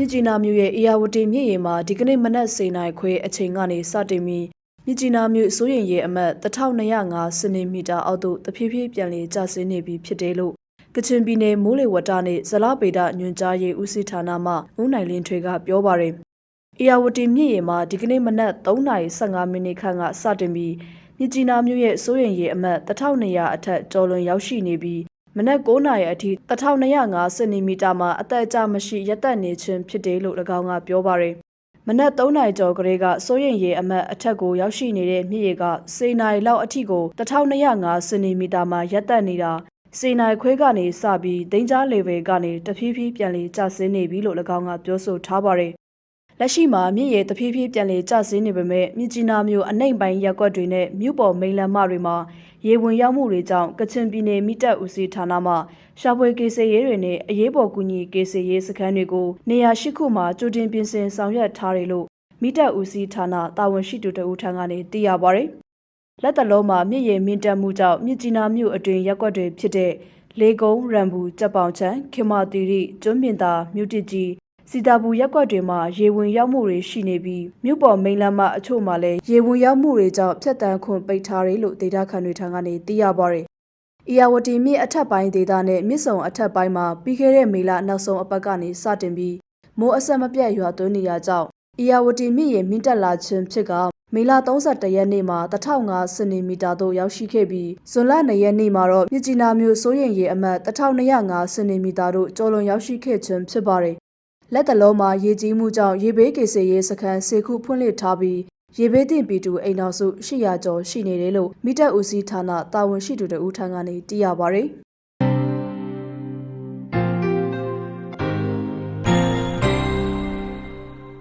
မြစ်ကြီးနားမြို့ရဲ့အေယာဝတီမြစ်ရေမှာဒီကနေ့မနက်10:00နာရီခွဲအချိန်ကနေစတင်ပြီးမြစ်ကြီးနားမြို့စိုးရင်ရေအမှတ်1205စင်တီမီတာအောက်သို့တဖြည်းဖြည်းပြန်လည်ကျဆင်းနေပြီဖြစ်တယ်လို့ကချင်ပြည်နယ်မိုးလေဝသနှင့်ဇလဗေဒညွှန်ကြားရေးဦးစီးဌာနမှဦးနိုင်လင်းထွေကပြောပါရယ်အေယာဝတီမြစ်ရေမှာဒီကနေ့မနက်3:15မိနစ်ခန့်ကစတင်ပြီးမြစ်ကြီးနားမြို့ရဲ့စိုးရင်ရေအမှတ်1200အထက်ကျော်လွန်ရောက်ရှိနေပြီး မနက်9:00နာရီအထိ1205စင်တီမီတာမှာအသက်အကျမရှိရက်သက်နေခြင်းဖြစ်တယ်လို့၎င်းကပြောပါရယ်မနက်3နာရီကျော်ကလေးကစိုးရင်ရေအမှတ်အထက်ကိုရောက်ရှိနေတဲ့မြစ်ရေကစေနာရီလောက်အထိကို1205စင်တီမီတာမှာရက်သက်နေတာစေနာရီခွဲကနေစပြီးဒိန်းကြားလေဝယ်ကနေတဖြည်းဖြည်းပြန်လည်ကျဆင်းနေပြီလို့၎င်းကပြောဆိုထားပါရယ် လက်ရှိမှာမြစ်ရေတဖြည်းဖြည်းပြန်လည်ကျဆင်းနေပေမဲ့မြစ်ကြီးနားမြို့အနှိမ်ပိုင်းရပ်ကွက်တွေနဲ့မြို့ပေါ်မိန်လမ်းမတွေမှာရေဝင်ရောက်မှုတွေကြောင့်ကချင်ပြည်နယ်မိတက်ဦးစီးဌာနမှရှာဖွေကေစေရေးတွေနဲ့အရေးပေါ်ကူညီကေစေရေးစခန်းတွေကိုနေရာရှိခုမှာကြိုတင်ပြင်ဆင်ဆောင်ရွက်ထားတယ်လို့မိတက်ဦးစီးဌာနတာဝန်ရှိသူတဦးထံကနေသိရပါဗျ။လက်တလုံးမှာမြစ်ရေမြင့်တက်မှုကြောင့်မြစ်ကြီးနားမြို့အတွင်းရပ်ကွက်တွေဖြစ်တဲ့လေကုန်းရံဘူးကြက်ပေါင်ချံခေမာတီရီကျွန်းမြင့်သာမြို့တစ်ကြီး စီတာဘူးရက်ကွက်တွေမှာရေဝင်ရောက်မှုတွေရှိနေပြီးမြို့ပေါ်မိန်လမ်းမအချို့မှာလည်းရေဝင်ရောက်မှုတွေကြောင့်ဖြတ်တန်းခွန်ပိတ်ထားတယ်လို့ဒေတာခန်တွေထံကနေသိရပါဗျ။အီယာဝတီမြစ်အထက်ပိုင်းဒေသနဲ့မြစ်ဆုံအထက်ပိုင်းမှာပြီးခဲ့တဲ့မေလနောက်ဆုံးအပတ်ကနေစတင်ပြီးမိုးအဆက်မပြတ်ရွာသွန်းနေရကြောင်းအီယာဝတီမြစ်ရေမြင့်တက်လာခြင်းဖြစ်ကမေလ31ရက်နေ့မှာ1005စင်တီမီတာသို့ရောက်ရှိခဲ့ပြီးဇွန်လ2ရက်နေ့မှာတော့မြစ်ကြီးနားမြို့စိုးရင်ရေအမှတ်1205စင်တီမီတာတို့ကျော်လွန်ရောက်ရှိခဲ့ခြင်းဖြစ်ပါတယ်။ လက်တလုံးမှာရေကြီးမှုကြောင့်ရေဘေးကေစေရေးစခန်းစေခုဖွင့်လှစ်ထားပြီးရေဘေးတင်ပီတူအိမ်တော်စု800ကျော်ရှိနေတယ်လို့မိတက်ဦးစီးဌာနတာဝန်ရှိသူတို့ထံကနေသိရပါဗျ။